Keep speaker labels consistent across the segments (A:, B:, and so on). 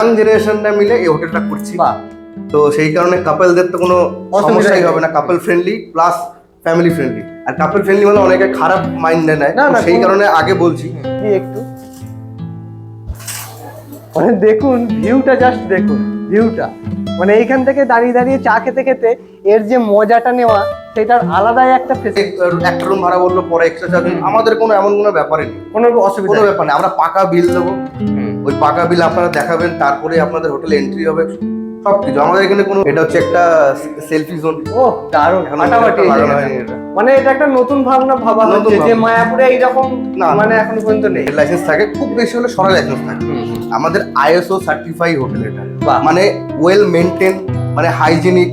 A: Young জেনারেশনটা মিলে এই হোটেলটা করছি।
B: বা
A: তো সেই কারণে কাপলদের তো কোনো সমস্যাই হবে না। Couple friendly plus family friendly আর কাপল ফ্রেন্ডলি মানে অনেকে খারাপ মাইন্ডে নেয় সেই কারণে আগে বলছি।
B: একটু। মানে দেখুন ভিউটা জাস্ট দেখুন ভিউটা মানে এইখান থেকে দাঁড়িয়ে দাঁড়িয়ে চা খেতে খেতে এর যে মজাটা নেওয়া সেটার আলাদাই একটা
A: একটা রুম ভাড়া বলল পরে এক্সট্রা চার্জ আমাদের কোনো এমন কোনো ব্যাপারই নেই।
B: কোনো অসুবিধা
A: কোনো ব্যাপার নেই। আমরা পাকা বিল দেবো। ওই পাকা বিল আপনারা দেখাবেন তারপরে আপনাদের হোটেলে এন্ট্রি হবে। সবকিছু। আমাদের এখানে কোনো এটা হচ্ছে একটা সেলফি জোন
B: ও দারুণ। ফাটাফাটি। মানে এটা একটা নতুন ভাবনা ভাবা হচ্ছে যে মায়াপুরে এইরকম
A: না।
B: মানে এখন পর্যন্ত নেই।
A: লাইসেন্স থাকে খুব বেশি হলে সরাই লাইসেন্স থাকে। আমাদের আইএসও সার্টিফাই হোটেল এটা। মানে ওয়েল মেনটেন মানে হাইজিনিক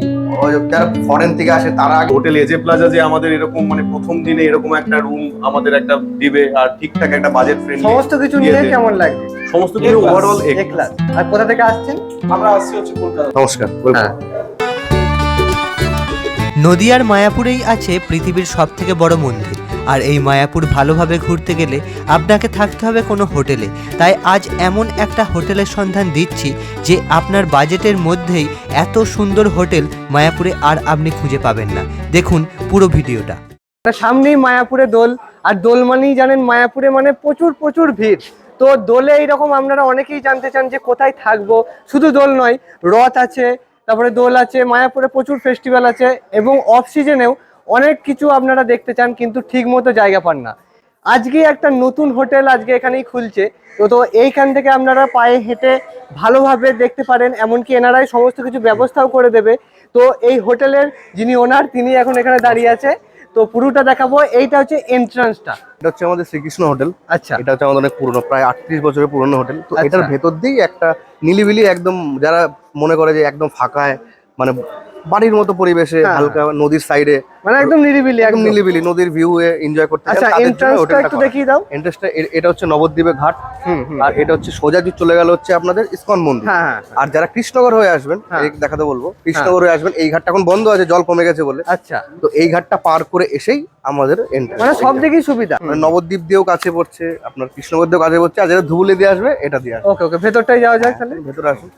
A: যারা ফরেন থেকে আসে তারা
C: হোটেল এজে প্লাজা যে আমাদের এরকম মানে প্রথম দিনে এরকম একটা রুম আমাদের একটা দিবে আর ঠিকঠাক একটা বাজেট ফ্রেন্ডলি
B: সমস্ত কিছু নিয়ে কেমন লাগবে
C: সমস্ত কিছু ওভারঅল
B: এক ক্লাস আর কোথা থেকে আসছেন?
C: আমরা আসছি হচ্ছে কলকাতা।
A: নমস্কার
B: হ্যাঁ।
D: নদিয়ার মায়াপুরেই আছে পৃথিবীর সবথেকে বড় মন্দির। আর এই মায়াপুর ভালোভাবে ঘুরতে গেলে আপনাকে থাকতে হবে কোনো হোটেলে। তাই আজ এমন একটা হোটেলের সন্ধান দিচ্ছি যে আপনার বাজেটের মধ্যেই এত সুন্দর হোটেল মায়াপুরে আর আপনি খুঁজে পাবেন না। দেখুন পুরো ভিডিওটা।
B: সামনেই মায়াপুরে দোল, আর দোল মানেই জানেন মায়াপুরে মানে প্রচুর প্রচুর ভিড়। তো দোলে এইরকম আপনারা অনেকেই জানতে চান যে কোথায় থাকব। শুধু দোল নয়, রথ আছে, তারপরে দোল আছে, মায়াপুরে প্রচুর ফেস্টিভ্যাল আছে, এবং অফ সিজনেও অনেক কিছু আপনারা দেখতে চান কিন্তু ঠিক মতো জায়গা পান না। আজকে একটা নতুন হোটেল আজকে এখানেই খুলছে। তো তো এইখান থেকে আপনারা পায়ে হেঁটে ভালোভাবে দেখতে পারেন এমনকি এনারাই সমস্ত কিছু ব্যবস্থাও করে দেবে। তো এই হোটেলের যিনি ওনার তিনি এখন এখানে দাঁড়িয়ে আছে। তো পুরোটা দেখাবো এইটা হচ্ছে এন্ট্রান্সটা
A: এটা হচ্ছে আমাদের শ্রীকৃষ্ণ হোটেল।
B: আচ্ছা।
A: এটা হচ্ছে আমাদের অনেক পুরনো প্রায় আটত্রিশ বছরের পুরনো হোটেল। তো
B: আচ্ছা।
A: এটার ভেতর দিয়েই একটা নিলিবিলি একদম যারা মনে করে যে একদম ফাঁকায় মানে বাড়ির মতো পরিবেশে
B: হ্যাঁ।
A: হালকা নদীর সাইডে
B: মানে একদম নিরিবিলি
A: একদম নিলিবিলি নদীর ভিউ এনজয় করতে
B: আচ্ছা এন্ট্রান্সটা একটু দেখিয়ে দাও।
A: এন্ট্রান্সটা এটা হচ্ছে নবদ্বীপের ঘাট। আর এটা হচ্ছে সোজা যে চলে গেল হচ্ছে আপনাদের ইসকন মন্দির।
B: হ্যাঁ হ্যাঁ
A: আর যারা কৃষ্ণগর হয়ে আসবেন দেখাতে বলব কৃষ্ণগর হয়ে আসবেন এই ঘাটটা এখন বন্ধ আছে জল কমে গেছে বলে।
B: আচ্ছা।
A: তো এই ঘাটটা পার করে এসেই আমাদের এন্ট্রান্স
B: মানে সব দিকেই সুবিধা।
A: মানে নবদ্বীপ দিয়েও কাছে পড়ছে আপনার কৃষ্ণগর দিয়েও কাছে পড়ছে আর যারা ধুবুলি দিয়ে আসবে এটা দিয়ে আসবে।
B: ওকে ওকে ভেতরটাই যাওয়া যাক তাহলে।
A: ভেতরে আসুন।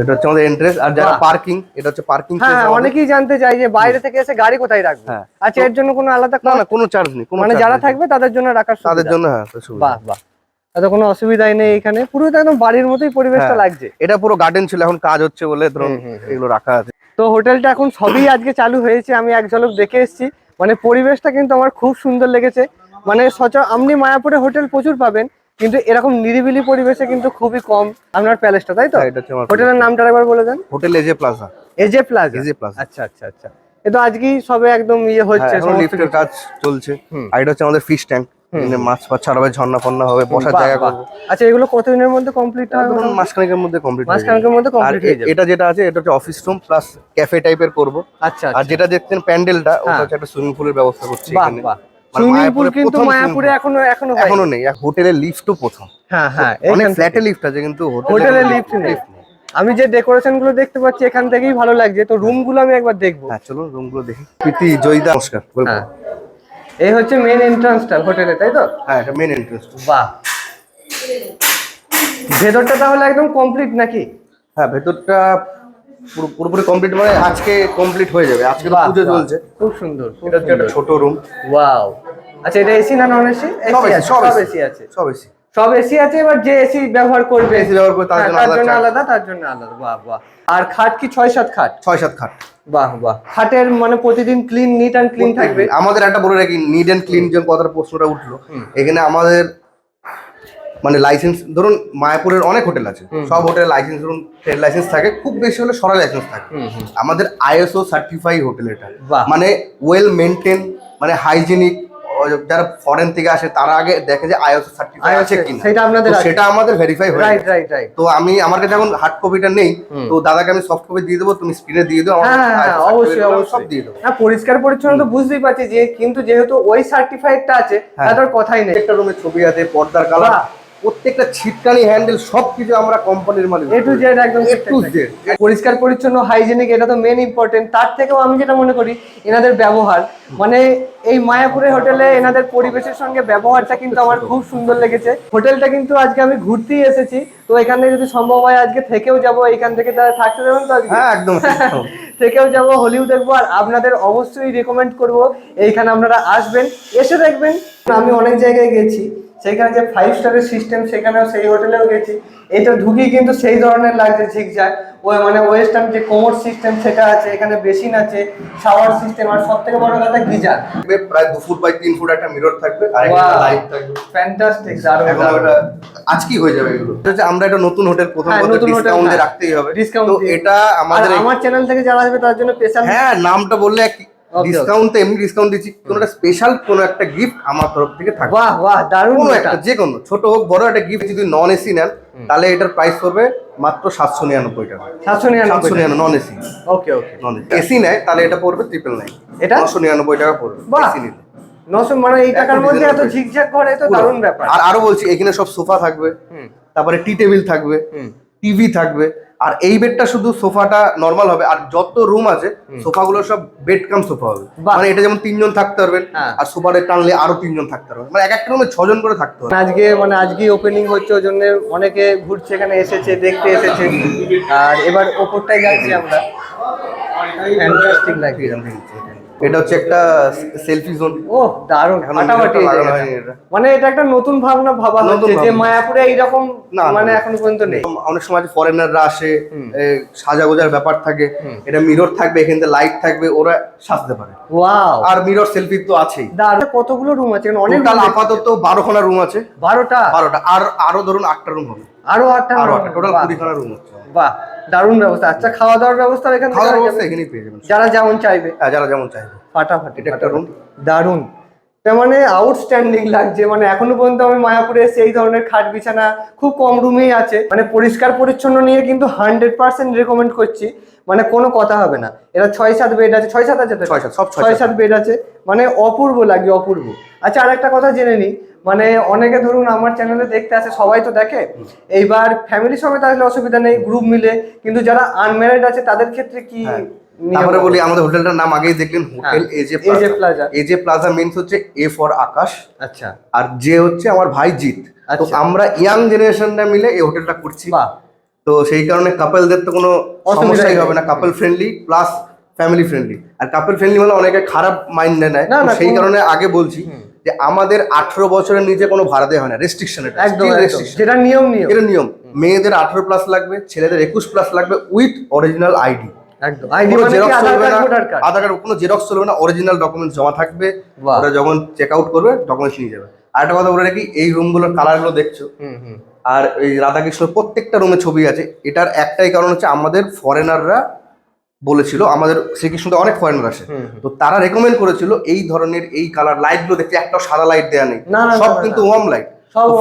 A: এটা হচ্ছে আমাদের এন্ট্রেন্স আর যারা পার্কিং এটা হচ্ছে পার্কিং
B: হ্যাঁ অনেকেই জানতে চাই যে বাইরে থেকে এসে গাড়ি কোথায় রাখবে?
A: হ্যাঁ।
B: আচ্ছা এর জন্য কোনো আলাদা
A: না না কোনো চার্জ নেই
B: মানে যারা থাকবে তাদের জন্য রাখার
A: তাদের জন্য হ্যাঁ
B: বাহ বাহ। তাতে কোনো অসুবিধাই নেই এখানে। পুরো একদম বাড়ির মতোই পরিবেশটা
A: হ্যাঁ।
B: লাগছে।
A: এটা পুরো গার্ডেন ছিল এখন কাজ হচ্ছে বলে ধরুন। এগুলো রাখা আছে।
B: তো হোটেলটা এখন সবই আজকে চালু হয়েছে আমি এক ঝলক দেখে এসেছি। মানে পরিবেশটা কিন্তু আমার খুব সুন্দর লেগেছে। মানে সচ আপনি মায়াপুরে হোটেল প্রচুর পাবেন। কিন্তু এরকম নিরিবিলি পরিবেশে কিন্তু খুবই কম আপনার প্যালেসটা তাই তো?
A: হ্যাঁ, হচ্ছে
B: হোটেলের নামটা একবার বলে দেন।
A: Hotel AJ plaza.
B: AJ plaza?
A: AJ plaza.
B: আচ্ছা আচ্ছা আচ্ছা। এ তো আজকেই সবে একদম ইয়ে হচ্ছে
A: হ্যাঁ, এখন লিফটের কাজ চলছে। আর এটা হচ্ছে আমাদের ফিশ ট্যাঙ্ক মাছ ফাছ ছাড়াবে ঝর্ণা ফর্ণা হবে বসার জায়গা। করব।
B: আচ্ছা এগুলো কতদিনের মধ্যে কমপ্লিট হবে
A: ধরুন মাসখানেকের মধ্যে কমপ্লিট
B: মাসখানেকের মধ্যে কমপ্লিট হয়ে যাবে।
A: এটা যেটা আছে এটা হচ্ছে অফিস রুম প্লাস ক্যাফে টাইপের করব।
B: আচ্ছা
A: আর
B: আচ্ছা।
A: যেটা দেখছেন প্যান্ডেলটা ওটা
B: হ্যাঁ।
A: হচ্ছে একটা সুইমিং পুলের ব্যবস্থা করছি
B: বাহ
A: এখানে। মানে এখনও নেই। হোটেলের লিফটও প্রথম।
B: হ্যাঁ হ্যাঁ
A: অনেক ফ্ল্যাটে লিফট আছে কিন্তু
B: হোটেলে
A: হোটেলে
B: লিফট নেই। আমি যে ডেকোরেশনগুলো দেখতে পাচ্ছি এখান থেকেই ভালো লাগছে। তো রুমগুলো আমি একবার দেখব।
A: হ্যাঁ চলুন রুমগুলো দেখি। প্রীতি জয়দা নমস্কার
B: হ্যাঁ। এই হচ্ছে মেন এন্ট্রান্সটা হোটেলে তাই তো?
A: হ্যাঁ এটা মেন এন্ট্রেন্স
B: বাহ। ভেতরটা তাহলে একদম কমপ্লিট নাকি?
A: হ্যাঁ ভেতরটা পুরোপুরি কমপ্লিট মানে আজকে কমপ্লিট হয়ে যাবে। আজকে তো পুজো চলছে।
B: খুব সুন্দর
A: এটা হচ্ছে একটা ছোট রুম
B: ওয়াও আচ্ছা এটা এসি না নন এসি
A: সব এসি
B: আছে
A: সব এসি
B: সব এসি আছে এবার যে এসি ব্যবহার করবে
A: এসি ব্যবহার করবে তার
B: হ্যাঁ,
A: জন্য আলাদা
B: জন্য আলাদা তার জন্য আলাদা। বাহ বাহ। আর খাট কি ছয় সাত খাট?
A: ছয় সাত খাট।
B: বাহ বাহ। খাটের মানে প্রতিদিন ক্লিন নিট অ্যান্ড ক্লিন থাকবে?
A: আমাদের একটা বলে রাখি নিট অ্যান্ড ক্লিন যে কথাটা প্রশ্নটা উঠল। এখানে আমাদের মানে লাইসেন্স ধরুন মায়াপুরের অনেক হোটেল আছে। সব হোটেল লাইসেন্স ধরুন ট্রেড লাইসেন্স থাকে খুব বেশি হলে সরাই লাইসেন্স থাকে। আমাদের আইএসও সার্টিফাই হোটেল এটা। মানে ওয়েল মেনটেন মানে হাইজিনিক যারা ফরেন থেকে আসে তারা আগে দেখে যে আইএসও সার্টিফাই আছে কিনা।
B: সেটা আপনাদের
A: সেটা আমাদের ভেরিফাই হয়ে
B: রাইট রাইট রাইট
A: তো আমি আমার কাছে এখন হার্ড কপিটা নেই। তো দাদাকে আমি সফট কপি দিয়ে দেবো তুমি স্ক্রিনে দিয়ে দেবো আমার
B: হ্যাঁ
A: কাছে
B: হ্যাঁ,
A: ISO
B: অবশ্যই
A: সব দিয়ে দেবো।
B: হ্যাঁ পরিষ্কার পরিচ্ছন্ন তো বুঝতেই পারছি যে কিন্তু যেহেতু ওই সার্টিফাইডটা আছে
A: হ্যাঁ।
B: তার কথাই নেই।
A: একটা রুমের ছবি আছে পর্দার কালার। প্রত্যেকটা ছিটকানি হ্যান্ডেল সবকিছু আমরা কোম্পানির মালিক
B: এ টু জেড একদম
A: এ টু জেড
B: পরিষ্কার পরিচ্ছন্ন হাইজেনিক এটা তো মেন ইম্পর্টেন্ট তার থেকেও আমি যেটা মনে করি এনাদের ব্যবহার। মানে এই মায়াপুরের হোটেলে এনাদের পরিবেশের সঙ্গে ব্যবহারটা কিন্তু আমার খুব সুন্দর লেগেছে। হোটেলটা কিন্তু আজকে আমি ঘুরতেই এসেছি। তো এখানে যদি সম্ভব হয় আজকে থেকেও যাব এখান থেকে তারা থাকতে দেবেন তো আজকে?
A: হ্যাঁ একদম।
B: থেকেও যাব হলিউড দেখব আর আপনাদের অবশ্যই রেকমেন্ড করব। এইখানে আপনারা আসবেন এসে দেখবেন। আমি অনেক জায়গায় গেছি। সেখানে যে ফাইভ স্টারের সিস্টেম সেখানেও সেই হোটেলেও গেছি। এটা ঢুকি কিন্তু সেই ধরনের লাগছে ঝিকঝাক। ওই মানে ওয়েস্টার্ন যে কোমর সিস্টেম সেটা আছে এখানে বেসিন আছে শাওয়ার সিস্টেম আর সব থেকে বড় কথা গিজার।
A: প্রায় দু ফুট বাই তিন ফুট একটা মিরর থাকবে আর একটা লাইট থাকবে।
B: ফ্যান্টাস্টিক দারুণ।
A: ওটা আজকেই হয়ে যাবে এগুলো। এটা হচ্ছে আমরা একটা নতুন হোটেল প্রথম
B: হ্যাঁ,
A: কথা
B: নতুন হোটেল,
A: ডিসকাউন্ট
B: হ্যাঁ।
A: রাখতেই হবে। তো এটা আমাদের
B: আমার চ্যানেল থেকে যারা আসবে তার জন্য স্পেশাল
A: হ্যাঁ নামটা বললে ডিসকাউন্ট তো এমনি ডিসকাউন্ট দিচ্ছি কোনো একটা স্পেশাল কোনো একটা গিফট আমার তরফ থেকে থাকবে।
B: বাহ বাহ দারুণ
A: একটা যে কোনো ছোট হোক বড় একটা গিফট যদি নন এসি নেন তাহলে এটার প্রাইস পড়বে মাত্র সাতশো নিরানব্বই টাকা।
B: সাতশো নিরানব্বই
A: non AC
B: okay okay
A: non AC AC নেয় তাহলে এটা পড়বে ট্রিপল নাইন
B: এটা?
A: নশো নিরানব্বই টাকা পড়বে। এসি নিলে।
B: নশো মানে এই টাকার মধ্যে এত। ঝিকঝাক করে তো দারুণ ব্যাপার।
A: আর আরও বলছি এখানে সব সোফা থাকবে তারপরে টি টেবিল থাকবে টিভি থাকবে আর এই বেডটা শুধু সোফাটা নর্মাল হবে আর যত রুম আছে সোফাগুলো সব বেড কাম সোফা হবে। মানে এটা যেমন তিনজন থাকতে পারবেন
B: হ্যাঁ।
A: আর সোফাটা টানলে আরও তিনজন থাকতে পারবেন। মানে এক একটা রুমে ছজন করে থাকতে হবে।
B: আজকে মানে আজকে ওপেনিং হচ্ছে ওই জন্য অনেকে ঘুরছে এখানে এসেছে দেখতে এসেছে। আর এবার ওপরটাই যাচ্ছি আমরা। ফ্যান্টাস্টিক লাগছে
A: এটা হচ্ছে একটা সেলফি জোন
B: ও দারুণ। ফাটাফাটি। মানে এটা একটা নতুন ভাবনা ভাবা হচ্ছে যে মায়াপুরে এইরকম মানে। এখনও পর্যন্ত নেই।
A: অনেক সময় ফরেনাররা আসে এ, সাজা গোজার ব্যাপার থাকে। এটা মিরর থাকবে এখান থেকে লাইট থাকবে ওরা সাজতে পারে।
B: ওয়াও।
A: আর মিরর সেলফি তো আছেই।
B: দারুণ কতগুলো রুম আছে অনেক
A: আপাতত বারো খানা রুম আছে।
B: বারোটা?
A: বারোটা। আর আরও ধরুন আটটা রুম হবে।
B: আরও আটটা আরও।
A: আটটা টোটাল কুড়ি খানা রুম হচ্ছে।
B: বাহ দারুণ ব্যবস্থা। আচ্ছা খাওয়া দাওয়ার ব্যবস্থা এখানে
A: খাওয়া ব্যবস্থা এখানেই পেয়ে যাবেন।
B: যারা যেমন চাইবে।
A: হ্যাঁ যারা যেমন চাইবে।
B: ফাটাফাটি
A: এটা একটা room।
B: দারুণ। এটা মানে আউটস্ট্যান্ডিং লাগছে। মানে এখনও পর্যন্ত আমি মায়াপুরে এসে এই ধরনের খাট বিছানা খুব কম রুমেই আছে। মানে পরিষ্কার পরিচ্ছন্ন নিয়ে কিন্তু হান্ড্রেড পার্সেন্ট রেকমেন্ড করছি। মানে কোনো কথা হবে না। এরা ছয় সাত বেড আছে। ছয় সাত আছে?
A: ছয় সাত, সব ছয় সাত।
B: বেড আছে। মানে অপূর্ব লাগে অপূর্ব। আচ্ছা আরেকটা কথা জেনে নিই। মানে অনেকে ধরুন আমার চ্যানেলে দেখতে আসে সবাই তো দেখে। এইবার ফ্যামিলি সমেত আসলে অসুবিধা নেই গ্রুপ মিলে। কিন্তু যারা আনম্যারিড আছে তাদের ক্ষেত্রে কি
A: হ্যাঁ। তারপরে বলি আমাদের হোটেলটার নাম আগেই দেখলেন হোটেল
B: হ্যাঁ,
A: AJ
B: AJ Plaza।
A: AJ plaza means হচ্ছে এ ফর আকাশ।
B: আচ্ছা।
A: আর যে হচ্ছে আমার ভাই জিৎ। তো
B: আচ্ছা।
A: আমরা ইয়াং জেনারেশনরা মিলে এই হোটেলটা করছি। তো সেই কারণে কাপলদের তো কোনো সমস্যাই হবে না। Couple friendly plus family friendly আর কাপল ফ্রেন্ডলি মানে অনেকে খারাপ মাইন্ডে নেয়। সেই কারণে আগে বলছি যে আমাদের আঠারো বছরের নিচে কোনো ভাড়া দেওয়া হয় না রেস্ট্রিকশন এটা।
B: একদম যেটা নিয়ম নিয়ম।
A: এটা নিয়ম। মেয়েদের আঠারো প্লাস লাগবে ছেলেদের একুশ প্লাস লাগবে উইথ অরিজিনাল আইডি
B: একদম। আইডি
A: কোনো
B: মানে
A: জেরক্স চলবে না আধার কার্ড কোনো জেরক্স চলবে না অরিজিনাল জমা থাকবে। ওরা যখন চেক আউট করবে ডকুমেন্টস নিয়ে যাবে। আর একটা কথা বলে রাখি এই রুমগুলোর কালারগুলো দেখছ? আর এই রাধাকৃষ্ণ প্রত্যেকটা রুমে ছবি আছে। এটার একটাই কারণ হচ্ছে আমাদের ফরেনাররা বলেছিল আমাদের শ্রীকৃষ্ণতে অনেক ফরেনার আসে। তো তারা রেকমেন্ড করেছিল এই ধরনের এই কালার লাইটগুলো দেখতে একটা সাদা লাইট দেয়া নেই। সব কিন্তু। ওয়ার্ম লাইট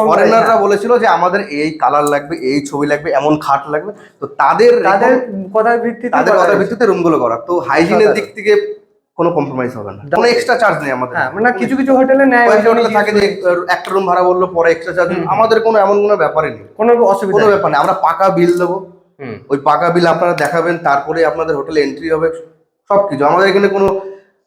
A: ফরেনাররা। বলেছিল যে আমাদের এই কালার লাগবে এই ছবি লাগবে এমন খাট লাগবে। তো তাদের
B: তাদের কথার ভিত্তিতে
A: তাদের কথার ভিত্তিতে রুমগুলো করা। তো হাইজিনের দিক থেকে কোনো কম্প্রোমাইজ হবে না। কোনো এক্সট্রা চার্জ নেই আমাদের।
B: হ্যাঁ মানে কিছু কিছু হোটেলে নেয়
A: হোটেলে থাকে যে একটা রুম ভাড়া বলল পরে এক্সট্রা চার্জ আমাদের কোনো এমন কোনো ব্যাপারই নেই।
B: কোনো অসুবিধা
A: কোনো ব্যাপার নেই। আমরা পাকা বিল দেবো। ওই পাকা বিল আপনারা দেখাবেন তারপরে আপনাদের হোটেলে এন্ট্রি হবে সবকিছু। আমাদের এখানে কোনো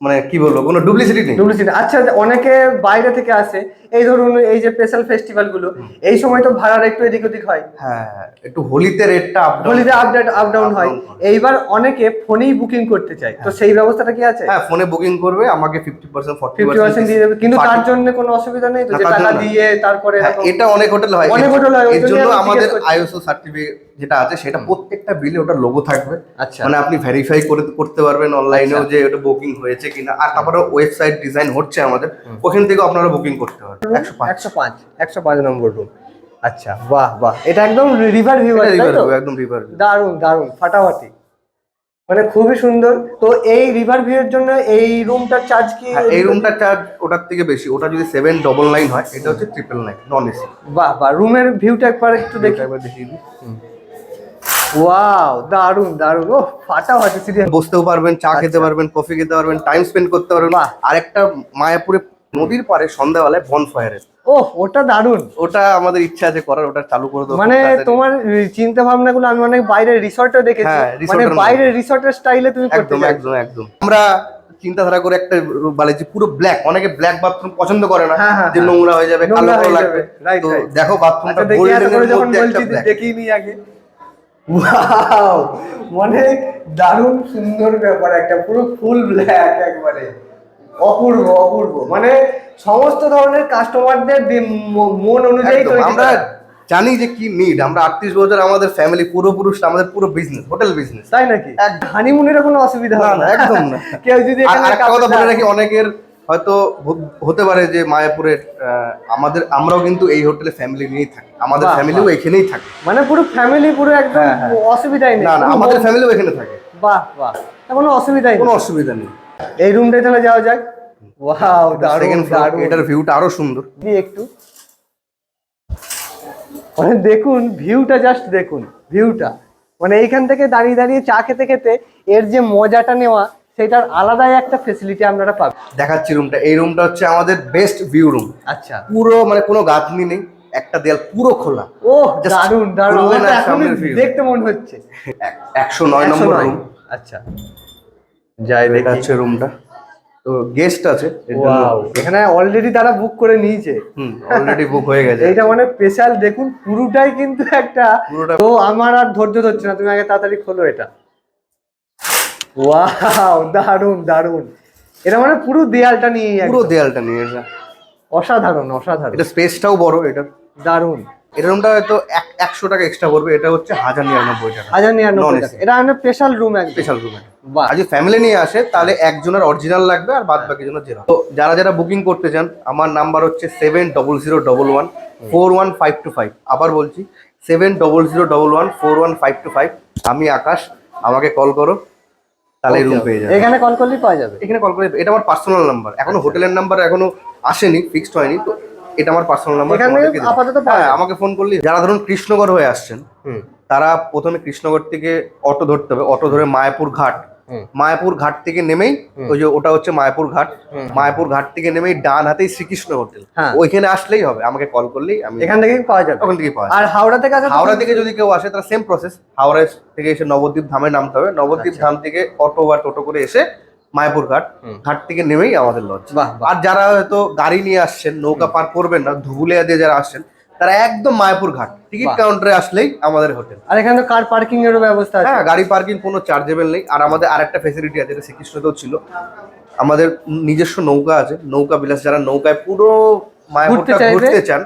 A: মানে কি বলব কোনো ডুপ্লিসিটি নেই।
B: ডুপ্লিসিটি আচ্ছা অনেকে বাইরে থেকে আসে এই ধরুন এই যে স্পেশাল ফেস্টিভ্যালগুলো এই সময় তো ভাড়ার একটু এদিক ওদিক হয়।
A: হ্যাঁ একটু হোলিতে রেটটা আপ
B: হোলিতে আপডেট আপ ডাউন হয়। এইবার অনেকে ফোনেই বুকিং করতে চায়। তো সেই ব্যবস্থাটা কি আছে?
A: হ্যাঁ ফোনে বুকিং করবে আমাকে fifty percent forty
B: fifty percent দিয়ে দেবে। কিন্তু তার জন্য কোনো অসুবিধা নেই তো যে টাকা দিয়ে তারপরে
A: এটা অনেক হোটেল হয়।
B: অনেক হোটেল হয়,
A: এর জন্য আমাদের। আইএসও সার্টিফিকেট যেটা আছে সেটা প্রত্যেকটা বিলে ওটা লোগো থাকবে।
B: আচ্ছা।
A: মানে আপনি ভেরিফাই করে করতে পারবেন অনলাইনেও
B: আচ্ছা।
A: যে ওটা বুকিং হয়েছে কিনা। আর তারপরে ওয়েবসাইট ডিজাইন হচ্ছে আমাদের। ওখান থেকেও আপনারা বুকিং করতে পারবেন। একশো পাঁচ।
B: একশো পাঁচ। Number room. আচ্ছা বাহ বাহ। এটা একদম রিভার ভিউ
A: একদম রিভার
B: দারুণ দারুণ ফাটাফাটি। মানে খুবই সুন্দর। তো এই রিভার ভিউ এর জন্য এই রুমটার চার্জ কি
A: হ্যাঁ, এই রুমটা চার্জ ওটার থেকে বেশি। ওটা যদি সেভেন ডবল নাইন হয় এটা হচ্ছে ট্রিপল নাইন নন এসি
B: বাহ বাহ রুমের ভিউটা একবার একটু দেখি।
A: একবার দিই।
B: ওয়াও দারুণ দারুণ। ও ফাটাফাটি সিরিয়াস
A: বসতেও পারবেন চা খেতে
B: আচ্ছা।
A: পারবেন কফি খেতে পারবেন টাইম স্পেন্ড করতে পারবেন। আর একটা মায়াপুরে নদীর পারে সন্ধ্যাবেলায় বন ফায়ারের
B: ও ওটা দারুণ।
A: ওটা আমাদের ইচ্ছা আছে করার ওটা চালু করে দেবো।
B: মানে তোমার চিন্তা ভাবনা গুলো আমি অনেক বাইরের রিসর্টে দেখেছি।
A: হ্যাঁ,
B: মানে বাইরের রিসর্টের স্টাইলে তুমি
A: একদম একদম একদম। আমরা চিন্তাধারা করে একটা বলে পুরো ব্ল্যাক অনেকে ব্ল্যাক বাথরুম পছন্দ করে না।
B: হ্যাঁ, হ্যাঁ,
A: যে। নোংরা হয়ে যাবে কালো কালো লাগবে। তো দেখো বাথরুমটা
B: আচ্ছা দেখি
A: গোল্ডেন
B: করে
A: এর
B: যখন
A: মধ্যে
B: বলছি
A: একটা black।
B: নি আগে। Wow! মানে দারুণ সুন্দর ব্যাপার একটা পুরো ফুল ব্ল্যাক একবারে। অপূর্ব অপূর্ব। মানে সমস্ত ধরনের কাস্টমারদের মন অনুযায়ী
A: আমরা জানি যে কি নিড আমরা আটত্রিশ বছর আমাদের ফ্যামিলি পুরো পুরুষ আমাদের পুরো বিজনেস হোটেল বিজনেস
B: তাই নাকি। হানিমুনের কোনো অসুবিধা
A: না না একদম না।
B: কেউ যদি
A: একটা কথা বলে রাখি অনেকের হয়তো হতে পারে যে মায়াপুরের আমাদের আমরাও কিন্তু এই হোটেলে ফ্যামিলি নিয়েই থাকি। আমাদের ফ্যামিলিও এখানেই থাকে।
B: মানে পুরো ফ্যামিলি পুরো একদম
A: হ্যাঁ, হ্যাঁ।
B: অসুবিধাই নেই।
A: না না আমাদের ফ্যামিলিও এখানে থাকে।
B: বাহ বাহ। কোনো অসুবিধাই
A: কোনো অসুবিধা নেই।
B: এই রুমটাই তাহলে যাওয়া যাক। ওয়াও দারুণ দারুণ।
A: এটার ভিউটা আরও সুন্দর।
B: একটু। মানে দেখুন ভিউটা জাস্ট দেখুন ভিউটা মানে এইখান থেকে দাঁড়িয়ে দাঁড়িয়ে চা খেতে খেতে এর যে মজাটা নেওয়া সেটার আলাদাই একটা ফেসিলিটি আপনারা পাবেন।
A: দেখাচ্ছি রুমটা এই রুমটা হচ্ছে আমাদের বেস্ট ভিউ রুম
B: আচ্ছা।
A: পুরো মানে কোনো গাঁথনি নেই একটা দেয়াল পুরো খোলা।
B: ও দারুণ দারুণ। দেখতে মনে হচ্ছে।
A: একশো নয় নম্বর রুম
B: আচ্ছা। যাই
A: এটা
B: দেখি।
A: হচ্ছে রুমটা তো গেস্ট আছে
B: এখানে অলরেডি তারা বুক করে নিয়েছে।
A: হুম অলরেডি বুক হয়ে গেছে।
B: এইটা মানে স্পেশাল দেখুন পুরোটাই কিন্তু একটা তো আমার আর ধৈর্য ধরছে না তুমি আগে তাড়াতাড়ি খোলো এটা। ওয়াও দারুণ দারুণ। এটা মানে পুরো দেয়ালটা নিয়ে
A: পুরো দেয়ালটা নিয়ে এটা।
B: অসাধারণ অসাধারণ।
A: এটা স্পেসটাও বড় এটা।
B: দারুণ।
A: এটা রুমটা হয়তো এক- একশো টাকা এক্সট্রা পড়বে এটা হচ্ছে হাজার নিরানব্বই টাকা।
B: হাজার নিরানব্বই টাকা। এটা মানে স্পেশাল রুম একদম।
A: স্পেশাল রুম আর যদি ফ্যামিলি নিয়ে আসে তাহলে একজনের অরিজিনাল লাগবে আর বাদ বাকি জনের জেরো তো যারা যারা বুকিং করতে চান আমার নাম্বার হচ্ছে seven double zero double one four one five two five আবার বলছি seven double zero double one four one five two five আমি আকাশ আমাকে কল করো তাহলে রুম পেয়ে যাবে।
B: এখানে কল করলেই পাওয়া যাবে।
A: এখানে কল করে এটা আমার পার্সোনাল নাম্বার এখনও হোটেলের নাম্বার এখনও আসেনি ফিক্সড হয়নি। তো এটা আমার পার্সোনাল নাম্বার
B: এখানে আপাতত
A: হ্যাঁ আমাকে ফোন করলি। যারা ধরুন কৃষ্ণগড় হয়ে আসছেন তারা প্রথমে কৃষ্ণগড় থেকে অটো ধরতে হবে অটো ধরে মায়াপুর ঘাট। মায়াপুর ঘাট থেকে নেমেই ওই যে ওটা হচ্ছে মায়াপুর ঘাট। মায়াপুর ঘাট থেকে নেমেই ডান হাতেই শ্রীকৃষ্ণ হোটেল
B: হ্যাঁ।
A: ওইখানে আসলেই হবে। আমাকে কল করলেই আমি
B: এখান থেকেই পাওয়া যাবে।
A: ওখান থেকে পাওয়া।
B: আর হাওড়া থেকে
A: হাওড়া থেকে যদি কেউ আসে তাহলে সেম প্রসেস হাওড়া থেকে এসে নবদ্বীপ ধামে নামতে হবে। নবদ্বীপ
B: আচ্ছা।
A: ধাম থেকে অটো বা টোটো করে এসে মায়াপুর ঘাট ঘাট থেকে নেমেই আমাদের
B: লঞ্চ।
A: আর যারা হয়তো গাড়ি নিয়ে আসছেন নৌকা পার করবেন না ধুবুলিয়া দিয়ে যারা আসছেন তারা একদম মায়াপুর ঘাট টিকিট কাউন্টারে আসলেই আমাদের হোটেল
B: আর এখানে তো কার পার্কিং এরও ব্যবস্থা আছে।
A: হ্যাঁ গাড়ি পার্কিং কোনো চার্জেবল নেই। আর আমাদের আরেকটা ফেসিলিটি আছে যেটা শ্রীকৃষ্ণতেও ছিল। আমাদের নিজস্ব নৌকা আছে। নৌকা বিলাস যারা নৌকায় পুরো মায়াপুরটা ঘুরতে চান।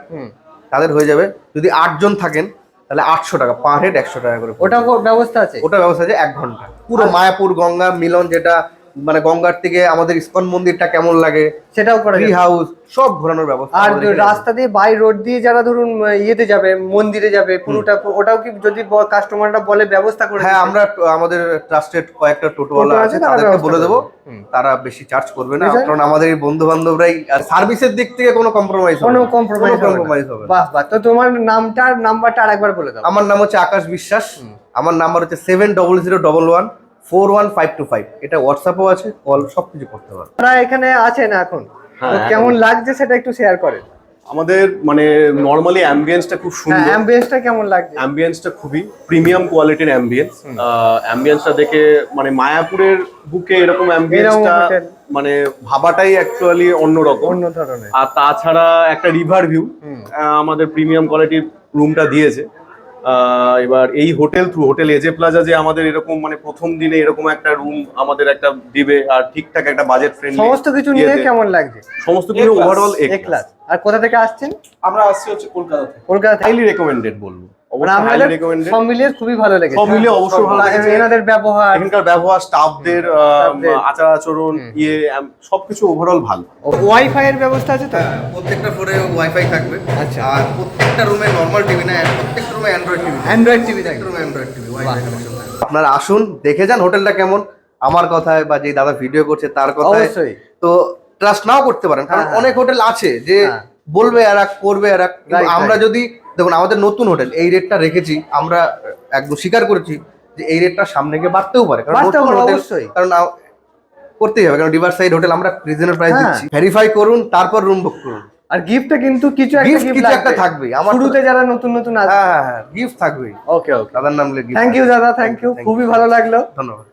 A: তাদের হয়ে যাবে। যদি আটজন থাকেন তাহলে আটশো টাকা পার হেড একশো টাকা করে।
B: ওটা ব্যবস্থা আছে?
A: ওটা ব্যবস্থা আছে এক ঘণ্টা। পুরো মায়াপুর গঙ্গা মিলন যেটা মানে গঙ্গার থেকে আমাদের ইসকন মন্দিরটা কেমন লাগে
B: সেটাও করা
A: ট্রি হাউস সব ঘোরানোর ব্যবস্থা
B: আর। রাস্তা দিয়ে বাই রোড দিয়ে যারা ধরুন ইয়েতে যাবে মন্দিরে যাবে পুরোটা ওটাও কি যদি কাস্টমাররা বলে ব্যবস্থা করে
A: হ্যাঁ আমরা আমাদের ট্রাস্টেড কয়েকটা টোটোওয়ালা
B: টোটো
A: আছে তাদেরকে বলে দেবো। তারা বেশি চার্জ করবে না কারণ আমাদের এই বন্ধু বান্ধবরাই সার্ভিসের দিক থেকে কোনো কম্প্রোমাইজ
B: কোনো কম্প্রোমাইজ
A: কম্প্রোমাইজ হবে না।
B: বাহ বাহ তো তোমার নামটা নাম্বারটা আরেকবার বলে দাও।
A: আমার নাম হচ্ছে আকাশ বিশ্বাস আমার নাম্বার হচ্ছে seven double zero double one four one five two five. এটা হোয়াটসঅ্যাপও আছে কল সবকিছু করতে পারবে
B: তারা এখানে আছেন এখন।
C: হ্যাঁ,
B: তো কেমন লাগছে সেটা একটু শেয়ার করেন।
C: আমাদের মানে নর্মালি অ্যাম্বিয়েন্সটা খুব
B: হ্যাঁ
C: সুন্দর
B: অ্যাম্বিয়েন্সটা কেমন লাগছে?
C: অ্যাম্বিয়েন্সটা খুবই প্রিমিয়াম কোয়ালিটির অ্যাম্বিয়েন্স অ্যাম্বিয়েন্সটা দেখে মানে মায়াপুরের বুকে এরকম অ্যাম্বিয়েন্সটা মানে ভাবাটাই অ্যাকচুয়ালি অন্যরকম।
B: অন্য ধরনের।
C: আর তাছাড়া একটা রিভার ভিউ আমাদের প্রিমিয়াম কোয়ালিটির রুমটা দিয়েছে। এবার এই hotel through hotel AJ plaza যে আমাদের এরকম মানে প্রথম দিনে এরকম একটা রুম আমাদের একটা দিবে আর ঠিকঠাক একটা বাজেট ফ্রেন্ডলি
B: সমস্ত কিছু নিয়ে কেমন লাগবে
C: সমস্ত কিছু ওভারঅল
B: এ ক্লাস আর কোথা থেকে আসছেন?
E: আমরা আসছি হচ্ছে কলকাতা থেকে।
B: কলকাতা
C: হাইলি রেকমেন্ডেড বলব।
B: মানে সব মিলিয়ে খুবই ভালো লেগেছে।
C: সব মিলিয়ে অবশ্যই ভালো লেগেছে।
B: এনাদের ব্যবহার।
C: এখানকার ব্যবহার স্টাফদের আচার আচরণ ইয়ে সবকিছু ওভারঅল ভালো।
B: ওয়াইফাই এর ব্যবস্থা আছে তো?
A: প্রত্যেকটা ফ্লোরে ওয়াইফাই থাকবে।
B: আচ্ছা।
A: আর প্রত্যেকটা রুমে নর্মাল টিভি না প্রত্যেকটা রুমে অ্যান্ড্রয়েড টিভি
B: অ্যান্ড্রয়েড টিভি থাকে।
A: রুমে অ্যান্ড্রয়েড টিভি আপনারা আসুন দেখে যান হোটেলটা কেমন। আমার কথায় বা যে দাদা ভিডিও করছে তার কথায়। তো ট্রাস্ট নাও করতে পারেন। কারণ
B: হ্যাঁ, হ্যাঁ।
A: অনেক হোটেল আছে যে
B: হ্যাঁ।
A: বলবে আর এক করবে আর এক আমরা যদি দেখুন আমাদের নতুন হোটেল এই রেটটা রেখেছি আমরা একদম স্বীকার করেছি যে এই রেটটা সামনে গিয়ে বাড়তেও পারে। কারণ
B: অবশ্যই।
A: কারণ করতেই হবে কারণ রিভার সাইড হোটেল আমরা প্রাইস
B: হ্যাঁ।
A: দিচ্ছি। ভেরিফাই করুন তারপর রুম বুক করুন।
B: আর গিফটটা কিন্তু কিছু একটা
A: কিছু একটা থাকবেই। আমার
B: শুরুতে যারা নতুন নতুন আসবে
A: হ্যাঁ হ্যাঁ গিফট থাকবেই।
B: ওকে ওকে
A: দাদার নাম লিখে
B: থ্যাংক ইউ দাদা থ্যাংক ইউ খুবই ভালো লাগল।
A: ধন্যবাদ।